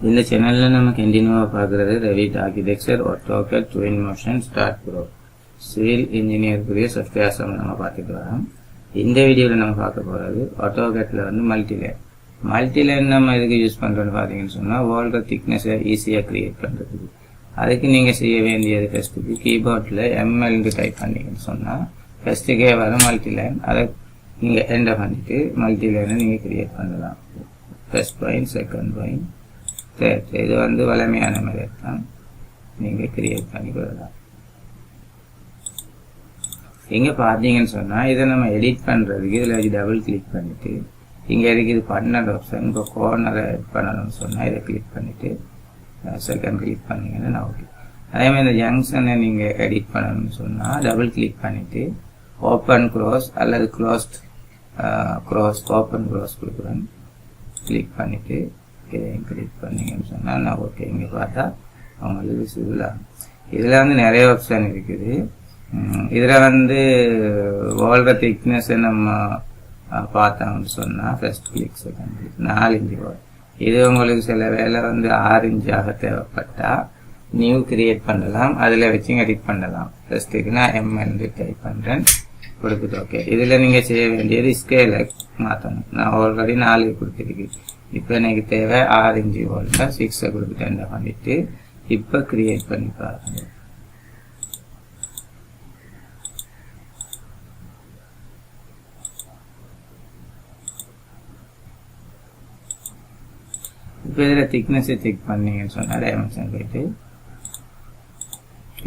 இந்த சேனலில் நம்ம கண்டினியூவாக பார்க்குறது Revit architecture AutoCAD Twinmotion STAAD Pro civil இன்ஜினியருக்குரிய software நம்ம பார்த்துட்டு வரோம் இந்த வீடியோவில் நம்ம பார்க்க போகிறது ஆட்டோகேட்டில் வந்து மல்டிலேர் மல்டிலேர் நம்ம எதுக்கு யூஸ் பண்ணுறோன்னு பார்த்தீங்கன்னு சொன்னால் வேர்ல்டு திக்னஸை ஈஸியாக க்ரியேட் பண்ணுறதுக்கு அதுக்கு நீங்கள் செய்ய வேண்டியது ஃபஸ்ட்டுக்கு கீபோர்டில் எம்எல்னு டைப் பண்ணீங்கன்னு சொன்னால் ஃபஸ்ட்டுக்கே வர மல்டிலைன் அதை நீங்கள் என்டர் பண்ணிவிட்டு மல்டிலைனை நீங்கள் க்ரியேட் பண்ணலாம். ஃபஸ்ட் பாயிண்ட் செகண்ட் பாயிண்ட் சரி இது வந்து வளமையான மெத்தட் தான் நீங்கள் க்ரியேட் பண்ணி கொள்ளலாம். இங்கே பார்த்தீங்கன்னு சொன்னால் இதை நம்ம எடிட் பண்ணுறதுக்கு இதில் டபுள் கிளிக் பண்ணிவிட்டு இங்கே இருக்குது பன்னெண்டு ஆப்ஷன் இப்போ கோர்னரை பண்ணணும்னு சொன்னால் இதை கிளிக் பண்ணிவிட்டு செகண்ட் கிளிக் பண்ணிங்கன்னா நான் ஓகே அதே மாதிரி இந்த ஜங்ஷனை நீங்கள் எடிட் பண்ணணும்னு சொன்னால் டபுள் கிளிக் பண்ணிவிட்டு ஓப்பன் க்ளோஸ் அல்லது க்ளோஸ்ட் க்ளோஸ் ஓப்பன் க்ளோஸ் கொடுக்குறேன் கிளிக் பண்ணிவிட்டு ஓகே கிளிக் பண்ணீங்கன்னு சொன்னால் நான் ஓகே இங்கே பார்த்தா அவங்களுக்கு விசிபிள் ஆகும் இதில் வந்து நிறைய ஆப்ஷன் இருக்குது. இதில் வந்து ஓல்ற திக்னஸை நம்ம பார்த்தோம்னு சொன்னால் ஃபஸ்ட் கிளிக் செகண்ட் கிளிக் நாலு இன்ச்சு வரும் இது உங்களுக்கு சில வேலை வந்து ஆறு இன்ச்சாக தேவைப்பட்டால் நியூ கிரியேட் பண்ணலாம். அதில் வச்சு எடிட் பண்ணலாம். ஃபர்ஸ்ட்டுக்கு நான் எம்எல்ந்து டைப் பண்ணுறேன் கொடுக்குது ஓகே இதில் நீங்கள் செய்ய வேண்டியது ஸ்கேலை மாற்றணும். நான் ஆல்ரெடி நாலு கொடுத்துருக்கேன். இப்போ எனக்கு தேவை ஆரஞ்சு இன்ச்சு வோல்ட்டா சிக்ஸை கொடுத்துட்டு என்ன பண்ணிட்டு இப்போ கிரியேட் பண்ணி பாருங்க. இப்போ இதில் திக்னஸை செக் பண்ணீங்கன்னு சொன்னால் டைமென்ஷன் போயிட்டு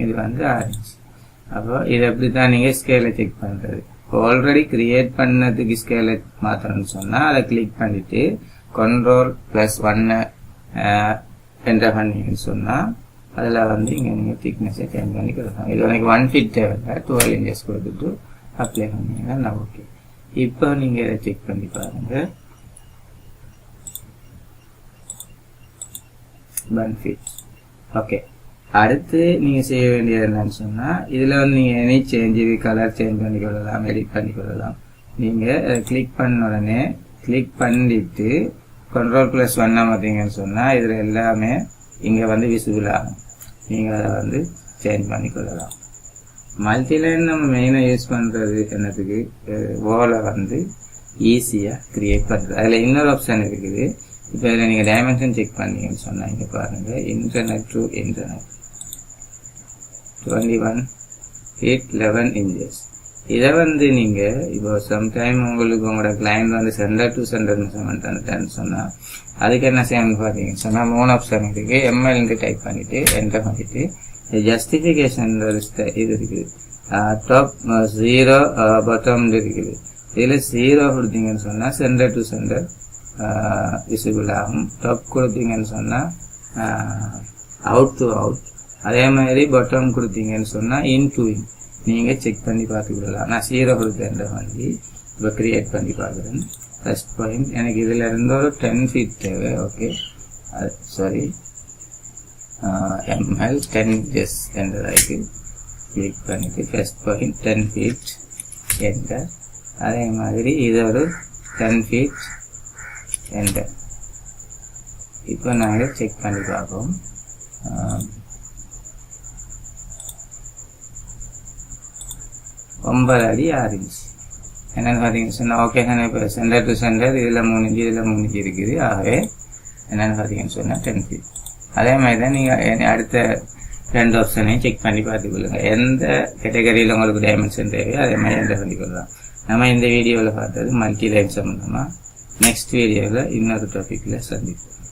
இது வந்து ஆரஞ்சு. அப்போ இதை எப்படி தான் நீங்கள் ஸ்கேலை செக் பண்ணுறது இப்போ ஆல்ரெடி கிரியேட் பண்ணதுக்கு ஸ்கேலை மாற்றணும்னு சொன்னால் அதை கிளிக் பண்ணிவிட்டு கண்ட்ரோல் ப்ளஸ் ஒன்னு என்டர் பண்ணிங்கன்னு சொன்னால் அதில் வந்து இங்கே நீங்கள் திக்னஸை சேஞ்ச் பண்ணி கொடுக்கலாம். இது எனக்கு ஒன் ஃபிட் தேவை டுவெல் இன்ச்சஸ் கொடுத்துட்டு அப்ளை பண்ணீங்கன்னா நான் ஓகே இப்போ நீங்கள் இதை செக் பண்ணி பாருங்கள் பெனிஃபிட் ஓகே அடுத்து நீங்கள் செய்ய வேண்டியது என்னன்னு சொன்னால் இதில் வந்து நீங்கள் எனி சேஞ்ச் இது கலர் சேஞ்ச் பண்ணி கொள்ளலாம் எடிட் பண்ணி கொள்ளலாம். நீங்கள் கிளிக் பண்ண உடனே கிளிக் பண்ணிட்டு கண்ட்ரோல் ப்ளஸ் ஒன்னா பார்த்தீங்கன்னு சொன்னால் இதில் எல்லாமே இங்கே வந்து விசிபிள் ஆகும். நீங்கள் அதை வந்து சேஞ்ச் பண்ணி கொள்ளலாம் மல்டிலைன் நம்ம மெயினாக யூஸ் பண்ணுறது என்னத்துக்கு? ஓலை வந்து ஈஸியாக க்ரியேட் பண்ணுறது அதில் இன்னொரு ஆப்ஷன் இருக்குது. இப்போ இதில் நீங்கள் டைமென்ஷன் செக் பண்ணீங்கன்னு சொன்னால் இங்கே பாருங்கள் internet to internet twenty one eight eleven inches இதை வந்து நீங்கள் இப்போ சம்டைம் உங்களுக்கு உங்களோட கிளைண்ட் வந்து சென்டர் டு சென்டர் மெஷர்மெண்ட் வந்துட்டேன்னு சொன்னால் அதுக்கு என்ன செய்யணும்னு பார்த்தீங்கன்னு சொன்னால் மூணு ஆப்ஷன் இருக்குது எம்எல்னு டைப் பண்ணிவிட்டு என்டர் பண்ணிவிட்டு ஜஸ்டிஃபிகேஷன் இது இருக்குது டாப் ஜீரோ பட்டம் இருக்குது. இதில் ஜீரோ கொடுத்தீங்கன்னு சொன்னால் சென்டர் டு சென்டர் விசிபிள் ஆகும். டாப் கொடுத்தீங்கன்னு சொன்னால் அவுட் டு அவுட் அதே மாதிரி பட்டம் கொடுத்தீங்கன்னு சொன்னால் இன் டு இன் நீங்கள் செக் பண்ணி பார்த்துக்கலாம் நான் ஜீரோ கொடுத்தேன்ற வண்டி இப்போ க்ரியேட் பண்ணி பார்க்குறேன் ஃபஸ்ட் பாயிண்ட் எனக்கு இதில் இருந்து ஒரு டென் ஃபீட் தேவை okay sorry ML ten S என்றதாயிருக்கு click பண்ணிவிட்டு ஃபஸ்ட் பாயிண்ட் டென் ஃபீட் என்ற அதே மாதிரி இது ஒரு டென் ஃபீட் என்ற இப்போ நாங்கள் செக் பண்ணி பார்ப்போம் ஒன்பது அடி ஆறு இன்ச் என்னென்னு பார்த்தீங்கன்னு சொன்னால் ஓகே நான் இப்போ சென்டர் டு சென்டர் இதில் மூணு இன்ச்சு இதில் மூணு இன்ச்சு இருக்குது. ஆகவே என்னென்னு பார்த்தீங்கன்னு சொன்னால் டென் ஃபீட் அதே மாதிரி தான் நீங்கள் அடுத்த ரெண்டு ஆப்ஷனையும் செக் பண்ணி பார்த்துக்கொள்ளுங்க எந்த கேட்டகரியில் உங்களுக்கு டைமென்ஷன் தேவையோ அதே மாதிரி என்டர் பண்ணிக்கொள்ளலாம் நம்ம இந்த வீடியோவில் பார்த்தது மல்டி லைன் சம்மந்தமாக நெக்ஸ்ட் வீடியோவில் இன்னொரு டாப்பிக்கில் சந்திப்போம்.